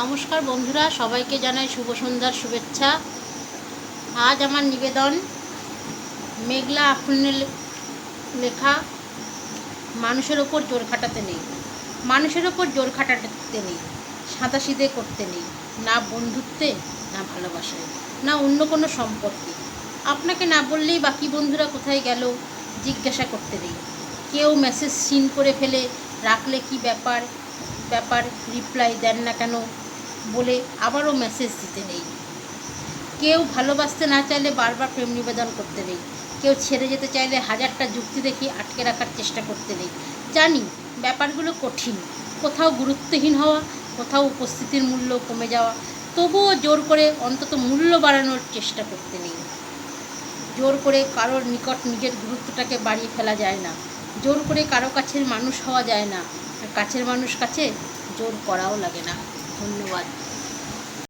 নমস্কার বন্ধুরা, সবাইকে জানাই শুভ সন্ধ্যার শুভেচ্ছা। আজ আমার নিবেদন মেঘলা আফরিনের লেখা, মানুষের ওপর জোর খাটাতে নেই। মানুষের ওপর জোর খাটাতে নেই। সাদাসিদে করতে নেই। না বন্ধুত্বে, না ভালোবাসায়, না অন্য কোনো সম্পর্কে আপনাকে না বললেই বাকি বন্ধুরা কোথায় গেল, জিজ্ঞাসা করতে নেই। কেউ মেসেজ সিন করে ফেলে, রাখলে কি ব্যাপার? ব্যাপার রিপ্লাই দেন না কেন? বলে আবারও মেসেজ দিতে নেই। কেউ ভালোবাসতে না চাইলে বারবার প্রেম নিবেদন করতে নেই। কেউ ছেড়ে যেতে চাইলে হাজারটা যুক্তি দেখি আটকে রাখার চেষ্টা করতে নেই। জানি, ব্যাপারগুলো কঠিন। কোথাও গুরুত্বহীন হওয়া, কোথাও উপস্থিতির মূল্য কমে যাওয়া, তবুও জোর করে অন্তত মূল্য বাড়ানোর চেষ্টা করতে নেই। জোর করে কারোর নিকট নিজের গুরুত্বটাকে বাড়িয়ে ফেলা যায় না। জোর করে কারও কাছের মানুষ হওয়া যায় না। কাছের মানুষ কাছে জোর করাও লাগে না। ধন্যবাদ